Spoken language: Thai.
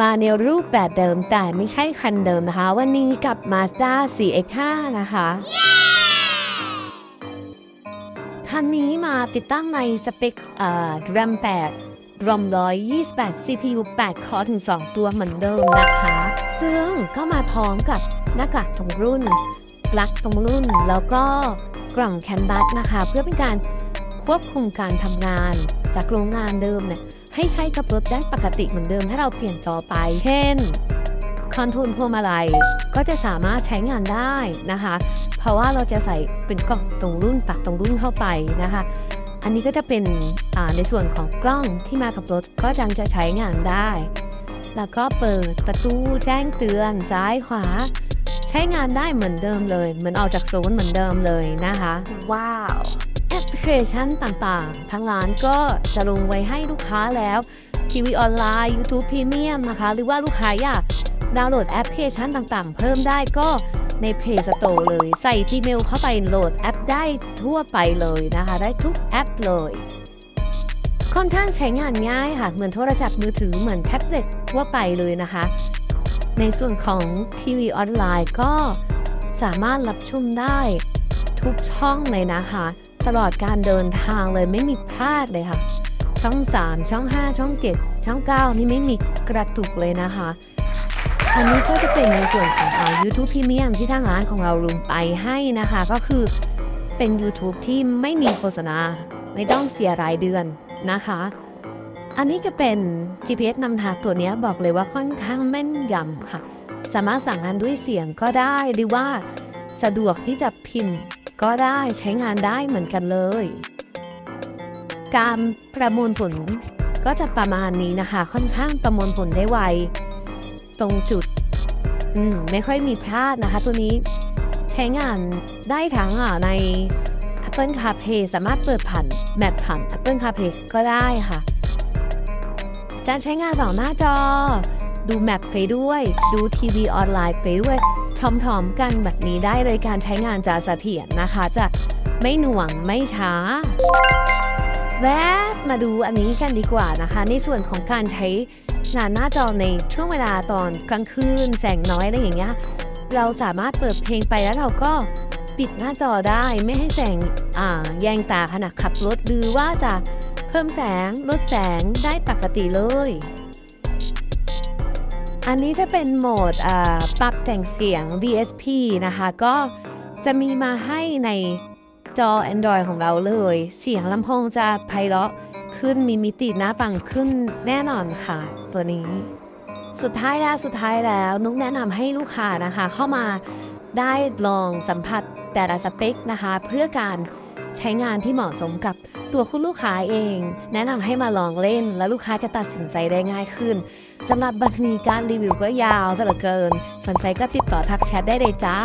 มาในรูปแบบเดิมแต่ไม่ใช่คันเดิมนะคะ วันนี้กับ Mazda 4X5 นะคะคันนี้มาติดตั้งในสเปคเอ่อ RAM 8 ROM 128 CPU 8 คอร์ถึง 2 ตัวเหมือนเดิมนะคะ ซึ่งก็มาพร้อมกับหน้ากากตรงรุ่นปลั๊กตรงรุ่น แล้วก็กล่องแคนบัสนะคะ เพื่อเป็นการควบคุมการทำงานจากโรงงานเดิมเนี่ย ให้ใช้กับรถได้ปกติเหมือนเดิมถ้าเราเปลี่ยนจอไป เช่นคอนโทรลพวงมาลัยก็จะสามารถใช้งานได้นะคะ เพราะว่าเราจะใส่เป็นกล่องตรงรุ่นปักตรงรุ่นเข้าไปนะคะ อันนี้ก็จะเป็นอ่าในส่วนของกล้องที่มากับรถก็ยังจะใช้งานได้ แล้วก็เปิดประตูแจ้งเตือนซ้ายขวา ใช้งานได้เหมือนเดิมเลย เหมือนออกจากศูนเหมือนเดิมเลยนะคะ ว้าว พลิเคชันต่างๆทางร้านก็จะลงไว้ให้ลูกค้าแล้วทีวีออนไลน์ YouTube Premium นะคะ หรือว่าลูกค้าอยากดาวน์โหลดแอปพลิเคชันต่างๆ เพิ่มได้ก็ใน Play Store เลย ใส่ Gmail เข้าไปโหลดแอปได้ทั่วไปเลยนะคะ ได้ทุกแอปเลย ค่อนข้างใช้งานง่ายค่ะ เหมือนโทรศัพท์มือถือเหมือนแท็บเล็ตทั่วไปเลยนะคะ ในส่วนของทีวีออนไลน์ก็สามารถรับชมได้ทุกช่องเลยนะคะ ตลอดการเดินทางเลยไม่มีพลาดเลยค่ะ ช่อง 3 ช่อง 5 ช่อง 7 ช่อง 9 นี่ไม่มีกระตุกเลยนะคะ อันนี้ก็จะเป็นในส่วนของ YouTube Premium ที่ทางร้านของเราลงไปให้นะคะ ก็คือเป็น YouTube ที่ไม่มีโฆษณา ไม่ต้องเสียรายเดือนนะคะ อันนี้จะเป็น GPS นำทางตัวนี้บอกเลยว่าค่อนข้างแม่นยำค่ะ สามารถสั่งงานด้วยเสียงก็ได้หรือว่าสะดวกที่จะพิมพ์ ก็ได้ใช้งานได้เหมือนกันเลย การประมวลผลก็จะประมาณนี้นะคะ ค่อนข้างประมวลผลได้ไว ตรงจุด อืม ไม่ค่อยมีพลาดนะคะ ตัวนี้ใช้งานได้ทั้งใน Apple CarPlay สามารถเปิดผ่านแมปผ่าน Apple CarPlay ก็ได้ค่ะ การใช้งานสองหน้าจอ ดูแมปไปด้วย ดูทีวีออนไลน์ไปด้วย พร้อมๆกันแบบนี้ได้เลยการใช้งานจะเสถียรนะคะ จะไม่หน่วงไม่ช้า แวะมาดูอันนี้กันดีกว่านะคะ ในส่วนของการใช้งานหน้าจอในช่วงเวลาตอนกลางคืนแสงน้อยอะไรอย่างเงี้ยเราสามารถเปิดเพลงไปแล้วเราก็ปิดหน้าจอได้ไม่ให้แสงอ่าแยงตาขณะขับรถหรือว่าจะเพิ่มแสงลดแสงได้ปกติเลย อันนี้จะเป็นโหมดปรับแต่งเสียง DSP นะคะ ก็จะมีมาให้ในจอ Android ของเราเลย เสียงลำโพงจะไพเราะขึ้นมีมิติน่าฟังขึ้นแน่นอนค่ะ ตัวนี้ สุดท้ายแล้วสุดท้ายแล้ว นุกแนะนำให้ลูกค้านะคะ เข้ามาได้ลองสัมผัสแต่ละสเปคนะคะ เพื่อการ ใช้งานที่เหมาะสมกับตัวคุณลูกค้าเอง แนะนำให้มาลองเล่น แล้วลูกค้าจะตัดสินใจได้ง่ายขึ้นสำหรับบันนี้การรีวิวก็ยาวซะเหลือเกิน สนใจก็ติดต่อทักแชทได้เลยจ้า